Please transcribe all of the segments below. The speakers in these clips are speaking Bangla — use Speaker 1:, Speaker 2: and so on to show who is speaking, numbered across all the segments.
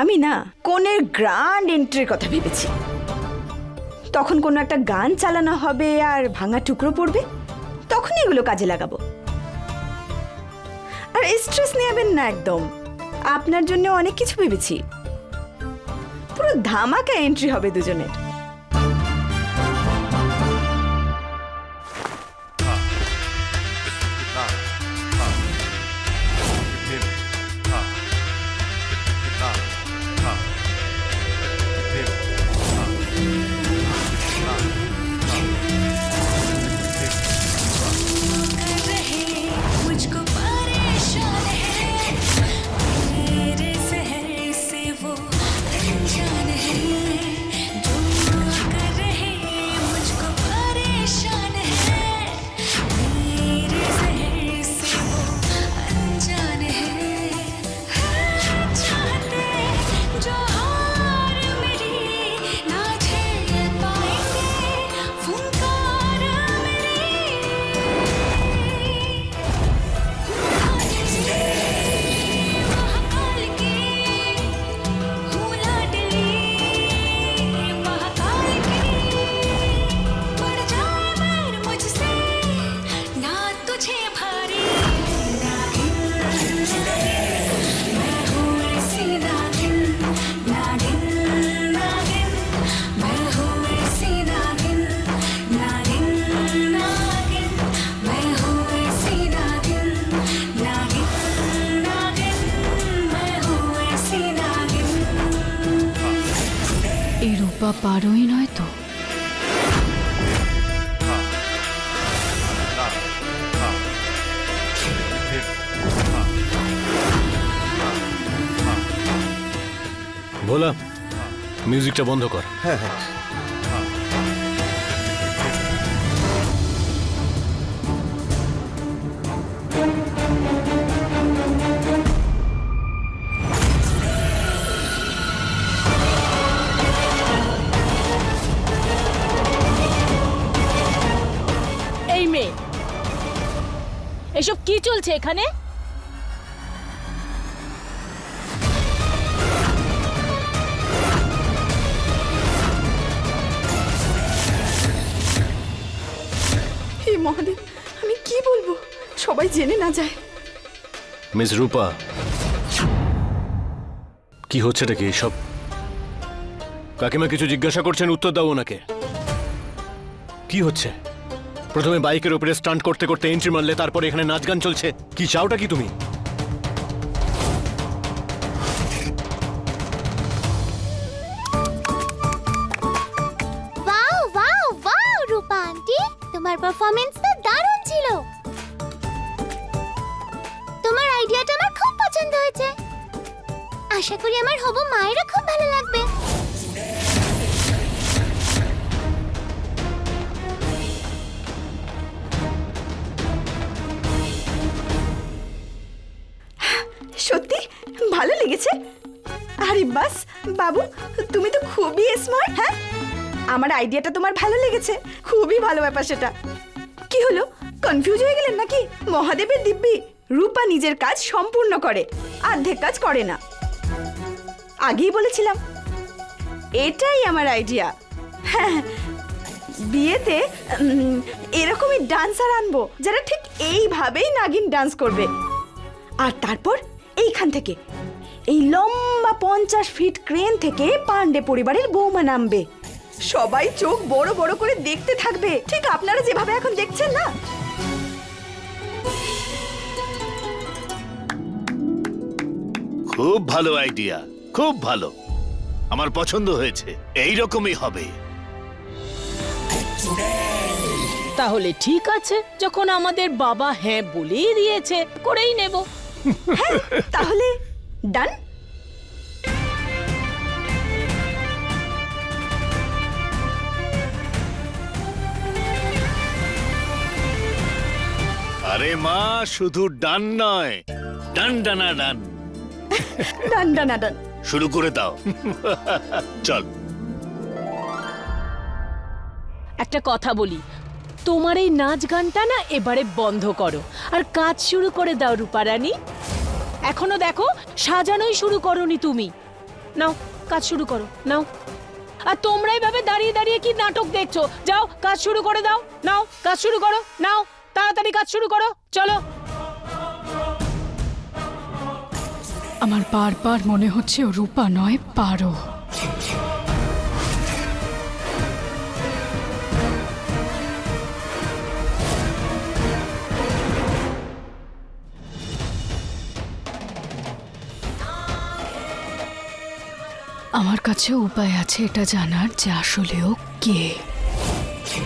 Speaker 1: আমি না কোনের গ্র্যান্ড এন্ট্রির কথা ভেবেছি। তখন কোনো একটা গান চালানো হবে আর ভাঙা টুকরো পড়বে, তখন এগুলো কাজে লাগাবো। আর স্ট্রেস নেবেন না একদম। আপনার জন্য অনেক কিছু ভেবেছি। পুরো ধামাকা এন্ট্রি হবে দুজনের।
Speaker 2: ভোলা মিউজিকটা বন্ধ কর।
Speaker 3: এই মেয়ে এসব কি চলছে এখানে?
Speaker 1: সবাই জেনে না যায়।
Speaker 2: মিস রূপা কি হচ্ছে নাকি সব কাকিমা কিছু জিজ্ঞাসা করছেন উত্তর দাও ওনাকে। কি হচ্ছে? প্রথমে বাইকের উপরে স্টান্ট করতে করতে এন্ট্রি মারলে তারপরে এখানে নাচ গান চলছে। কি চাওটা কি তুমি?
Speaker 4: Wow wow wow Rupa aunty তোমার পারফরমেন্স আশা করি আমার হবু মায়েরও খুব ভালো লাগবে।
Speaker 1: সত্যি? ভালো লেগেছে? আরে বাস, বাবু, তুমি তো খুবই স্মার্ট হ্যাঁ? আমার আইডিয়াটা তোমার ভালো লেগেছে। খুবই ভালো ব্যাপার সেটা। কি হলো? কনফিউজ হয়ে গেলেন নাকি? মহাদেবের দিব্যি। রূপা নিজের কাজ সম্পূর্ণ করে। অর্ধেক কাজ করে না। আগেই বলেছিলাম। এটাই আমার আইডিয়া হ্যাঁ বিয়েতে এরকমই ডান্সার আনব, যারা ঠিক এইভাবেই নাগিন ডান্স করবে। আর তারপর এইখান থেকে, এই লম্বা পঞ্চাশ ফিট ক্রেন থেকে পান্ডে পরিবারের বৌমা নামবে। সবাই চোখ বড় বড় করে দেখতে থাকবে। ঠিক আপনারা যেভাবে এখন দেখছেন না।
Speaker 5: খুব ভালো আইডিয়া খুব ভালো। আমার পছন্দ হয়েছে। এই রকমই হবে।
Speaker 3: তাহলে ঠিক আছে যখন আমাদের বাবা হ্যাঁ বলেই দিয়েছে করেই নেব।
Speaker 1: তাহলে ডান।
Speaker 5: আরে মা শুধু ডান নয়। ডান ডানা ডান।
Speaker 1: ডান ডান ডান।
Speaker 5: শুরু করে দাও। চল।
Speaker 3: একটা কথা বলি, তোমার এই নাচ গানটা না এবারে বন্ধ করো, আর কাজ শুরু করে দাও রূপারানী। এখনও দেখো, সাজানোই শুরু করনি তুমি। নাও, কাজ শুরু করো, নাও। আর তোমরা এভাবে দাঁড়িয়ে দাঁড়িয়ে কি নাটক দেখছ? যাও, কাজ শুরু করে দাও, নাও, কাজ শুরু করো, নাও, তাড়াতাড়ি কাজ শুরু করো, চলো।
Speaker 6: আমার বারবার মনে হচ্ছে ও রূপা নয়, পারো। আমার কাছে উপায় আছে এটা জানার যে আসলে ও কে।
Speaker 7: কি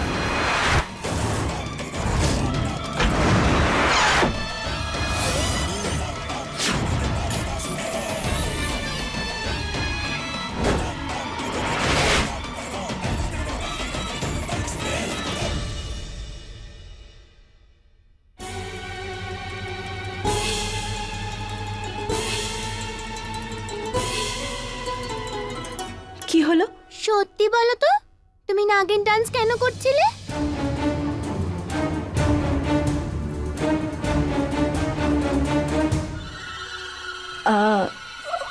Speaker 4: সত্যি বলো তো? তুমি নাগিন ডান্স কেন করছিলে?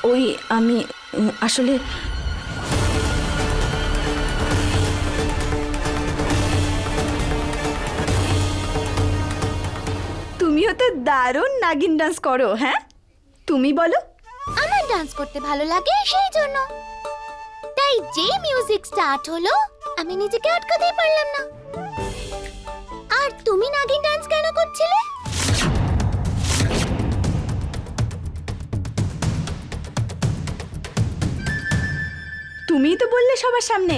Speaker 7: ওই আমি আসলে তুমিও তো দারুণ নাগিন ডান্স করো হ্যাঁ? তুমি বলো।
Speaker 4: আমার ডান্স করতে ভালো লাগে সেই জন্য। তাই যে মিউজিক স্টার্ট হলো আমি নিজেকে আটকাতেই পারলাম না। আর তুমি নাগিন ডান্স কেন করছিলে?
Speaker 7: তুমিই তো বললে সবার সামনে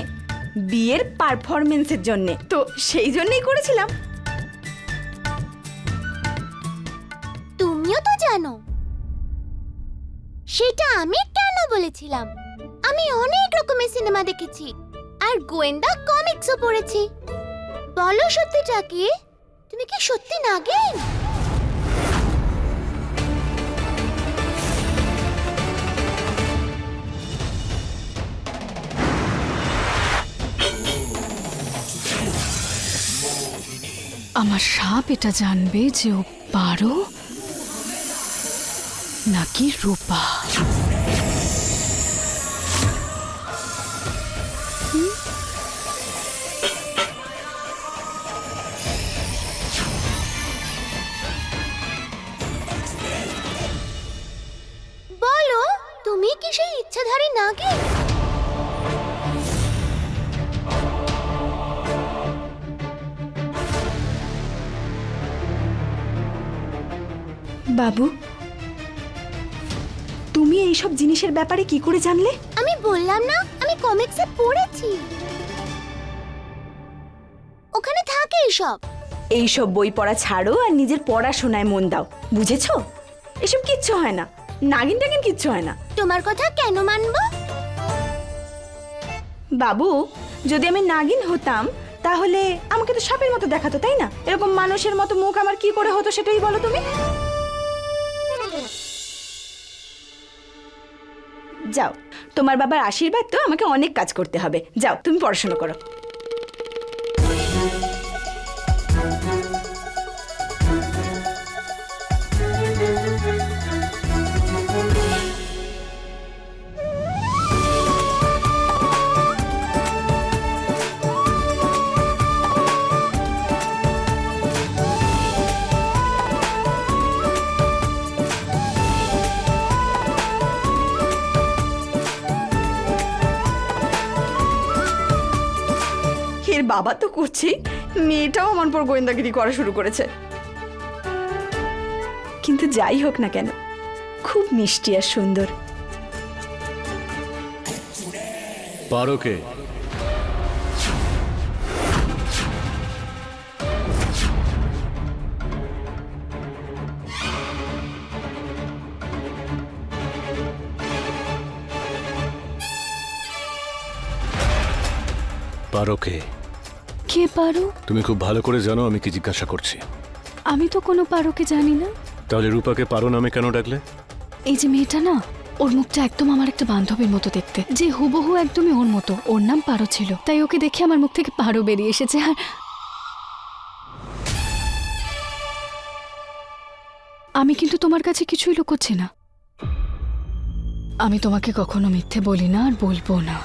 Speaker 7: বিয়ের পারফরমেন্সের জন্য। তো সেই জন্যই করেছিলাম।
Speaker 4: তুমিও তো জানো সেটা আমি কেন বলেছিলাম? আমি অনেক রকমের সিনেমা দেখেছি। আর গোয়েন্দা কমিক্সও পড়েছি। বলো সত্যিটা কি? তুমি কি সত্যি নাগিন?
Speaker 6: আমার সাপ এটা জানবে যে ও পারো নাকি রূপা?
Speaker 7: বাবু তুমি এইসব জিনিসের ব্যাপারে কি করে জানলে?
Speaker 4: আমি বললাম না আমি কমিক্সে পড়েছি। ওখানে থাকে এসব
Speaker 7: এইসব বই পড়া ছাড়ো আর নিজের পড়াশোনায় মন দাও বুঝেছ? এসব কিচ্ছু হয় না নাগিন টাগিন কিচ্ছু হয় না।
Speaker 4: তোমার কথা কেন মানবো?
Speaker 7: বাবু যদি আমি নাগিন হতাম তাহলে আমাকে তো সাপের মতো দেখাতো তাই না? এরকম মানুষের মতো মুখ আমার কি করে হতো সেটাই বলো তুমি? যাও। তোমার বাবার আশীর্বাদ তো আমাকে অনেক কাজ করতে হবে। যাও তুমি পড়াশোনা করো। বাবা তো করছেই মেয়েটাও আমার পর গোয়েন্দাগিরি করা শুরু করেছে। কিন্তু যাই হোক না কেন, খুব মিষ্টি আর সুন্দর।
Speaker 2: পারো কে? পারো কে
Speaker 6: পারো
Speaker 2: তুমি খুব ভালো করে জানো আমি কি জিজ্ঞাসা করছি।
Speaker 6: আমি তো কোনো পারোকে জানি না।
Speaker 2: তাহলে রূপাকে পারো নামে কেন ডাকলে?
Speaker 6: এই যে মেয়েটা না ওর মুখটা একদম আমার একটা বান্ধবীর মতো দেখতে। যে হুবহু একদমই ওর মতো ওর নাম পারো ছিল। তাই ওকে দেখে আমার মুখ থেকে পারো বেরিয়ে এসেছে। আর আমি কিন্তু তোমার কাছে কিছুই লুকোচ্ছি না। আমি তোমাকে কখনো মিথ্যে বলি না আর বলব না।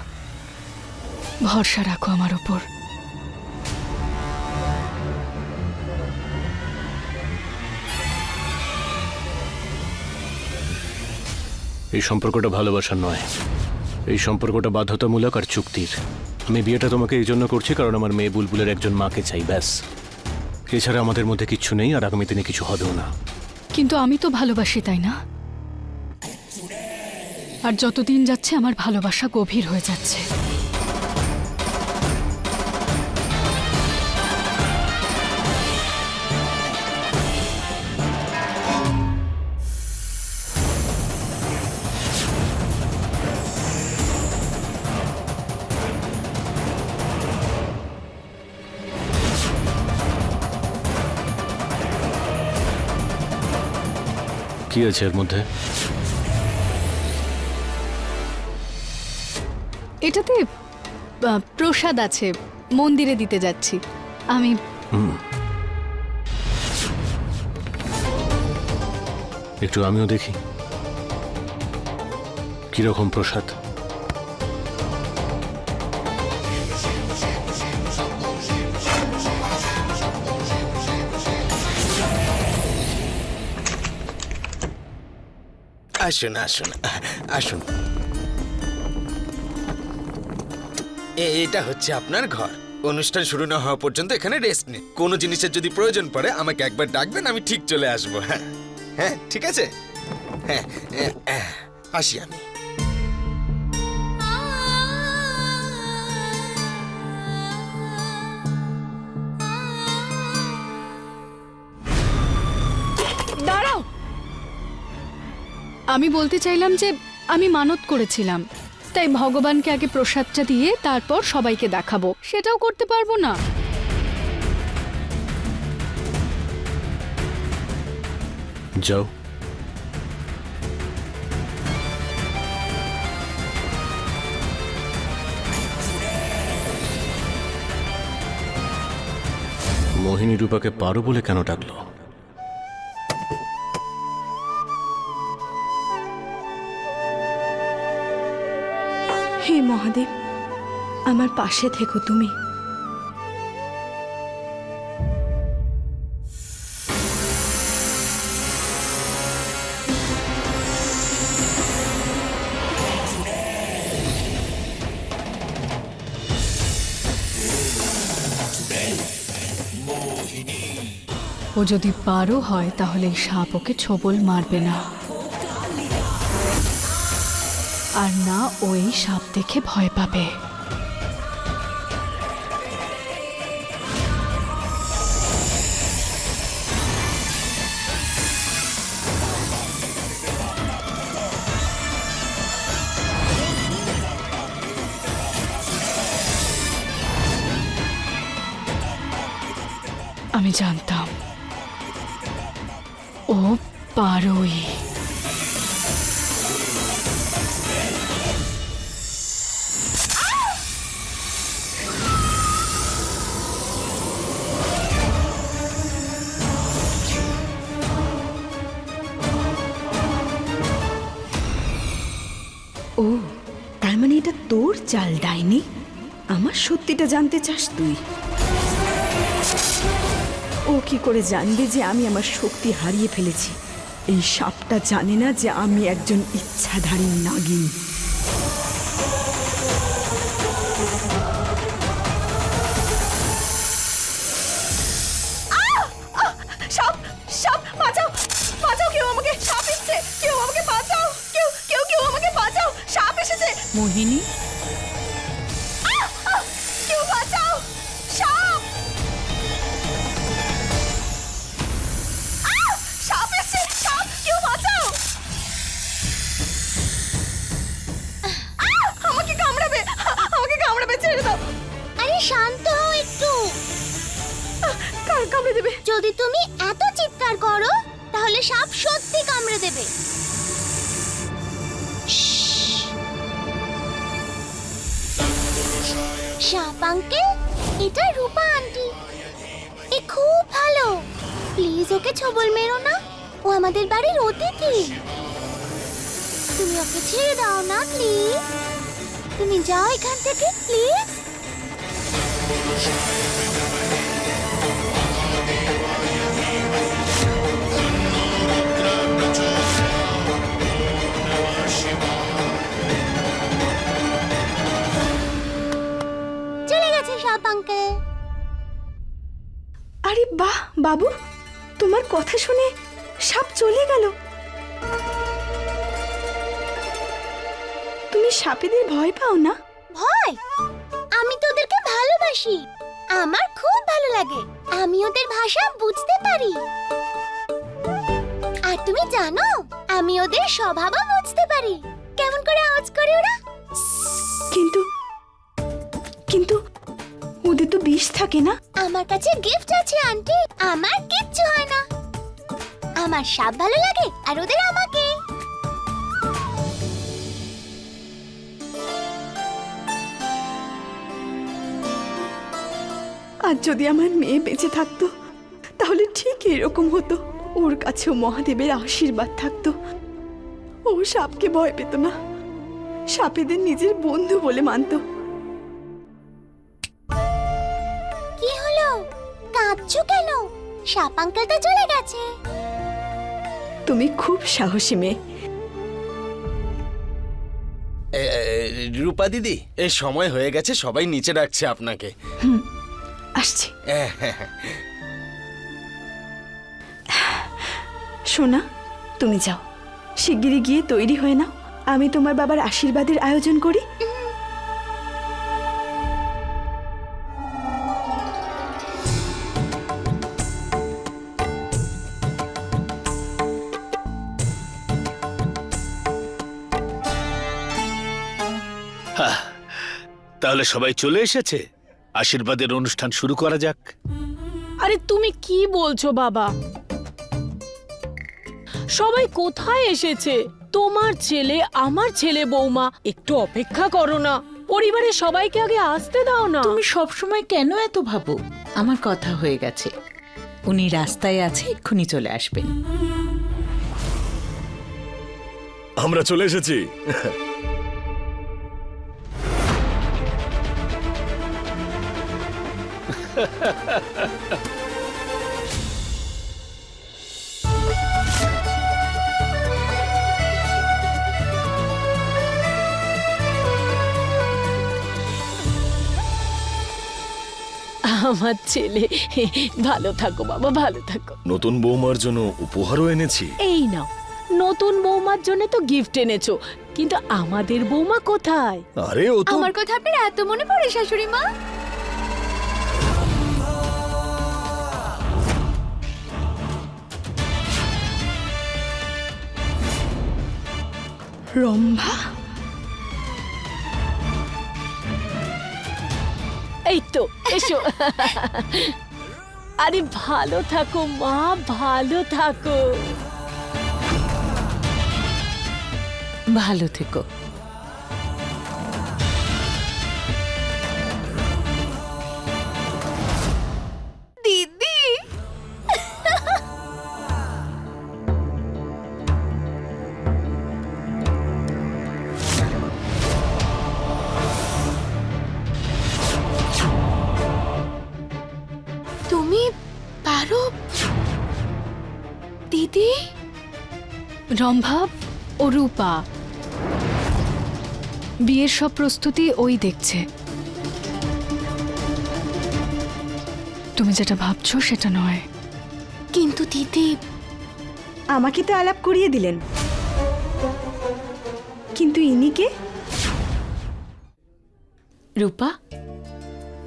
Speaker 6: ভরসা রাখো আমার ওপর
Speaker 2: এই সম্পর্কটা ভালোবাসার নয়। এই সম্পর্কটা বাধ্যতামূলক আর চুক্তির। আমি বিয়েটা তোমাকে এই জন্য করছি কারণ আমার মেয়ে বুলবুলের একজন মাকে চাই, ব্যাস। এছাড়া আমাদের মধ্যে কিছু নেই আর আগামী দিনে কিছু হবেও না।
Speaker 6: কিন্তু আমি তো ভালোবাসি, তাই না? আর যতদিন যাচ্ছে, আমার ভালোবাসা গভীর হয়ে যাচ্ছে।
Speaker 2: কি আছে এর মধ্যে?
Speaker 6: এটাতে আহ, প্রসাদ আছে মন্দিরে দিতে যাচ্ছি। আমি
Speaker 2: একটু আমিও দেখি। কীরকম প্রসাদ?
Speaker 8: আসুন আসুন আসুন। এটা হচ্ছে আপনার ঘর। অনুষ্ঠান শুরু না হওয়া পর্যন্ত এখানে রেস্ট নেই কোনো জিনিসের যদি প্রয়োজন পড়ে আমাকে একবার ডাকবেন আমি ঠিক চলে আসব। হ্যাঁ হ্যাঁ ঠিক আছে? হ্যাঁ হ্যাঁ, হ্যাঁ, আসি আমি।
Speaker 6: আমি বলতে চাইলাম যে আমি মানত করেছিলাম। তাই ভগবানকে আগে প্রসাদটা দিয়ে তারপর সবাইকে দেখাবো। সেটাও করতে পারব না।
Speaker 2: যাও। মোহিনী রূপাকে পারো বলে কেন ডাকলো?
Speaker 7: মহাদেব, আমার পাশে থেকো তুমি।
Speaker 6: ও যদি পারো হয়, তাহলে এই সাপ ওকে ছবল মারবে না। আর না ও এই সাপ দেখে ভয় পাবে। আমি জানতাম। ও পারোই।
Speaker 7: চাল ডাইনি আমার সত্যিটা জানতে চাস তুই। ও কি করে জানবে যে আমি আমার শক্তি হারিয়ে ফেলেছি? এই সাপটা জানে না যে আমি একজন ইচ্ছাধারী নাগিন। দেবে
Speaker 4: সাপ আঙ্কেল, এটা রূপা আন্টি। এ খুব ভালো। প্লিজ ওকে ছবল মেরো না। ও আমাদের বাড়ির অতিথি। তুমি ওকে ছেড়ে দাও না প্লিজ তুমি যাও এখান থেকে প্লিজ আঙ্কেল
Speaker 7: আরে বাহ বাবু তোমার কথা শুনে সাপ চলে গেল। তুমি সাপেদের ভয় পাও না?
Speaker 4: ভয়? আমি তো ওদেরকে ভালোবাসি। আমার খুব ভালো লাগে। আমি ওদের ভাষা বুঝতে পারি। আর তুমি জানো আমি ওদের স্বভাবও বুঝতে পারি। কেমন করে আওয়াজ করে ওরা?
Speaker 7: কিন্তু কিন্তু ওদের তো বিষ থাকে না।
Speaker 4: আমার কাছে গিফট আছে আন্টি আমার কিচ্ছু হয় না। আমার সাপ ভালো লাগে আর ওদের আমাকে।
Speaker 7: আর যদি আমার মেয়ে বেঁচে থাকতো তাহলে ঠিক এরকম হতো। ওর কাছেও মহাদেবের আশীর্বাদ থাকতো। ও সাপকে ভয় পেত না। সাপেদের নিজের বন্ধু বলে মানতো।
Speaker 4: সাপ আঙ্কেল তো চলে গেছে।
Speaker 7: তুমি খুব সাহসী মেয়ে।
Speaker 8: এ, এ, রূপা দিদি এই সময় হয়ে গেছে সবাই নিচে ডাকছে আপনাকে।
Speaker 7: আসছি।
Speaker 8: হ্যাঁ, হ্যাঁ, হ্যাঁ।
Speaker 7: সোনা তুমি যাও। শিগগিরই গিয়ে তৈরি হয়ে নাও। আমি তোমার বাবার আশীর্বাদের আয়োজন করি।
Speaker 5: তাহলে সবাই চলে এসেছে। আশীর্বাদের অনুষ্ঠান শুরু করা যাক।
Speaker 3: আরে তুমি কি বলছো বাবা? সবাই কোথায় এসেছে? তোমার ছেলে আমার ছেলে বৌমা একটু অপেক্ষা করো না। পরিবারের সবাইকে আগে আসতে দাও না।
Speaker 1: তুমি সবসময় কেন এত ভাবো? আমার কথা হয়ে গেছে। উনি রাস্তায় আছে এক্ষুনি চলে আসবেন।
Speaker 2: আমরা চলে এসেছি।
Speaker 3: আমার ছেলে ভালো থাকো বাবা ভালো থাকো।
Speaker 9: নতুন বৌমার জন্য উপহারও এনেছি।
Speaker 3: এই নাও নতুন বৌমার জন্য তো গিফট এনেছো কিন্তু আমাদের বৌমা কোথায়?
Speaker 9: আরে ও তো
Speaker 4: আমার কথা আপনার এত মনে পড়ে শাশুড়ি মা?
Speaker 7: রম্ভা?
Speaker 3: এই তো এসো। আরে ভালো থাকো মা ভালো থাকো।
Speaker 1: ভালো থেকো।
Speaker 6: রম্ভা ও রূপা। বিয়ের সব প্রস্তুতি ওই দেখছে। তুমি যেটা ভাবছ সেটা নয়।
Speaker 4: কিন্তু দিদি
Speaker 7: আমাকে তো আলাপ করিয়ে দিলেন। কিন্তু ইনিকে
Speaker 1: রূপা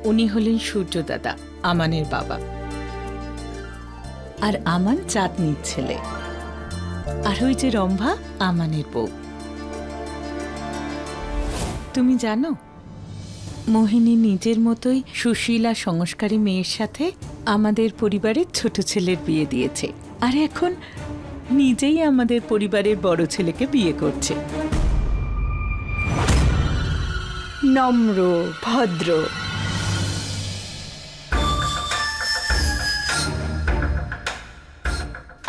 Speaker 1: উনি হলেন সূর্য দাদা আমানের বাবা। আর আমান চাঁদনির ছেলে। আর ওই যে রম্ভা, আমানের বউ। তুমি জানো, মোহিনী নিজের মতোই সুশীলা সংস্কারী মেয়ের সাথে আমাদের পরিবারের ছোট ছেলের বিয়ে দিয়েছে। আর এখন নিজেই আমাদের পরিবারের বড় ছেলেকে বিয়ে করছে।
Speaker 7: নম্র, ভদ্র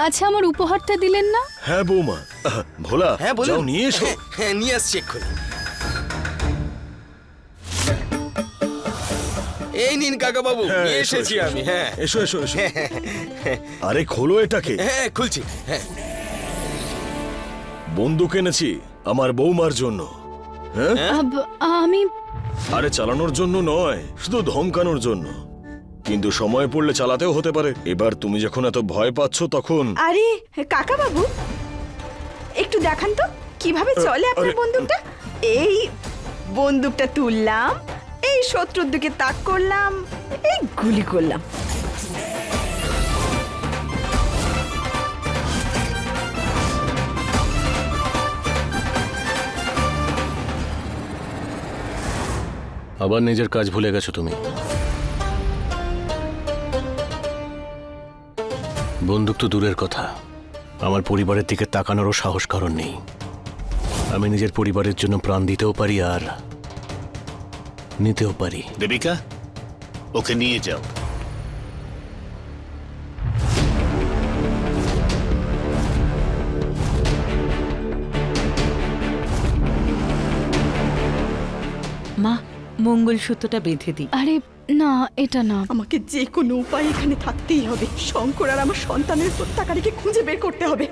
Speaker 6: আচ্ছা আমার উপহারটা দিলেন না?
Speaker 9: হ্যাঁ বৌমা। আহ, ভোলা
Speaker 8: হ্যাঁ বলুন।
Speaker 9: যাও নিয়ে এসো।
Speaker 8: হ্যাঁ, হ্যাঁ নিয়ে আসছি এক্ষুনি। এই নিন কাকা বাবু
Speaker 9: হ্যাঁ,
Speaker 8: নিয়ে
Speaker 9: এসো,
Speaker 8: এসেছি
Speaker 9: এসো,
Speaker 8: আমি হ্যাঁ।
Speaker 9: এসো এসো এসো। আরে খোলো এটাকে।
Speaker 8: হ্যাঁ খুলছি হ্যাঁ।
Speaker 9: বন্দুক এনেছি আমার বৌমার জন্য। হ্যাঁ?
Speaker 6: আব- আমি
Speaker 9: আরে চালানোর জন্য নয় শুধু ধমকানোর জন্য। কিন্তু সময় পড়লে চালাতেও হতে পারে। এবার তুমি যখন এত ভয় পাচ্ছ তখন
Speaker 7: আরে কাকা বাবু একটু দেখান তো কীভাবে চলে আপনার বন্দুকটা? এই বন্দুকটা তুললাম এই শত্রুর দিকে তাক করলাম এই গুলি করলাম।
Speaker 2: আবার নিজের কাজ ভুলে গেছো তুমি। বন্দুক তো দূরের কথা। আমার পরিবারের দিকে তাকানোরও সাহস কারণ নেই। আমি নিজের পরিবারের জন্য প্রাণ দিতেও পারি আর নিতেও পারি।
Speaker 5: দেবিকা ওকে নিয়ে যাও।
Speaker 1: মা মঙ্গলসূত্রটা বেঁধে দিই।
Speaker 6: আরে না, এটা না।
Speaker 7: আমাকে যে কোনো উপায় এখানে থাকতেই হবে। শঙ্কর আর আমার সন্তানের হত্যাকারীকে খুঁজে বের করতে হবে।